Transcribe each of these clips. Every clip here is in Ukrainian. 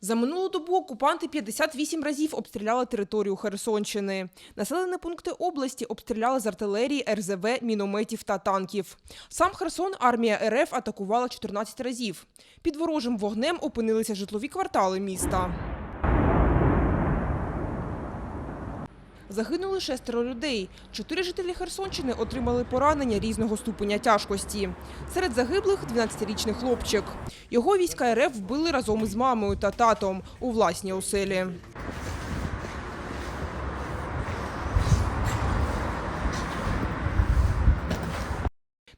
За минулу добу окупанти 58 разів обстріляли територію Херсонщини. Населені пункти області обстріляли з артилерії, РЗВ, мінометів та танків. Сам Херсон армія РФ атакувала 14 разів. Під ворожим вогнем опинилися житлові квартали міста. Загинули шестеро людей. Чотири жителі Херсонщини отримали поранення різного ступеня тяжкості. Серед загиблих – 12-річний хлопчик. Його війська РФ вбили разом із мамою та татом у власній оселі.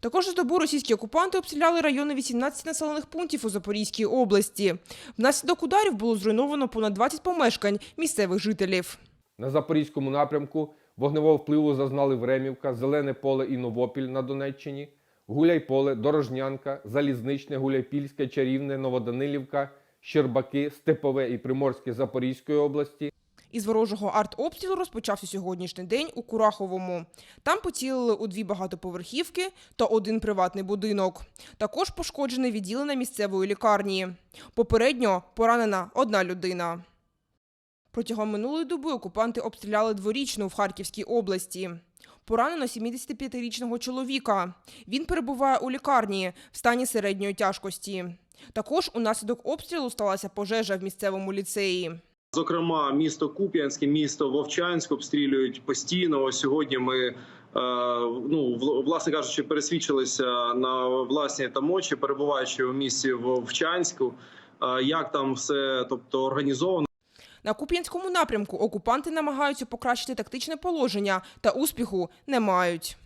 Також з добу російські окупанти обстріляли райони 18 населених пунктів у Запорізькій області. Внаслідок ударів було зруйновано понад 20 помешкань місцевих жителів. На запорізькому напрямку вогневого впливу зазнали Времівка, Зелене поле і Новопіль на Донеччині, Гуляйполе, Дорожнянка, Залізничне, Гуляйпільське, Чарівне, Новоданилівка, Щербаки, Степове і Приморське Запорізької області. Із ворожого артобстрілу розпочався сьогоднішній день у Кураховому. Там поцілили у дві багатоповерхівки та один приватний будинок. Також пошкоджене відділення місцевої лікарні. Попередньо поранена одна людина. Протягом минулої доби окупанти обстріляли дворічну в Харківській області. Поранено 75-річного чоловіка. Він перебуває у лікарні в стані середньої тяжкості. Також унаслідок обстрілу сталася пожежа в місцевому ліцеї. Зокрема, місто Куп'янське, місто Вовчанськ обстрілюють постійно. Сьогодні ми е, ну власне кажучи, пересвідчилися на власні там очі, перебуваючи у місті Вовчанську. Е, Як там все, тобто організовано. На Куп'янському напрямку окупанти намагаються покращити тактичне положення та успіху не мають.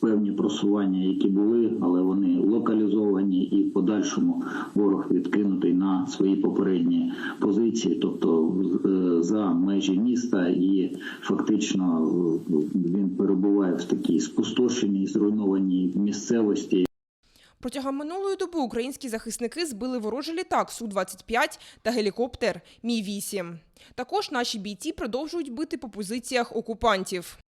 певні просування, які були, але вони локалізовані і в подальшому ворог відкинутий на свої попередні позиції, тобто е, за межі міста, і фактично е, він перебуває в такій спустошеній, зруйнованій місцевості. Протягом минулої доби українські захисники збили ворожий літак Су-25 та гелікоптер Мі-8. Також наші бійці продовжують бити по позиціях окупантів.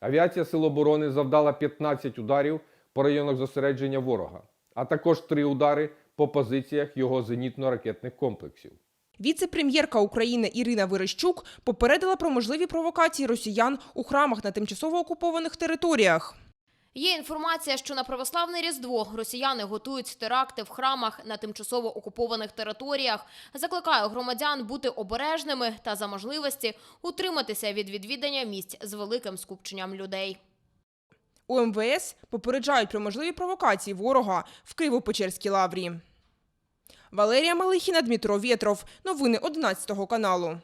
Авіація Сил оборони завдала 15 ударів по районах зосередження ворога, а також 3 удари по позиціях його зенітно-ракетних комплексів. Віце-прем'єрка України Ірина Верещук попередила про можливі провокації росіян у храмах на тимчасово окупованих територіях. Є інформація, що на православне Різдво росіяни готують теракти в храмах на тимчасово окупованих територіях. Закликаю громадян бути обережними та за можливості утриматися від відвідання місць з великим скупченням людей. У МВС попереджають про можливі провокації ворога в Києво-Печерській лаврі. Валерія Малихіна, Дмитро Вєтров. Новини 11 каналу.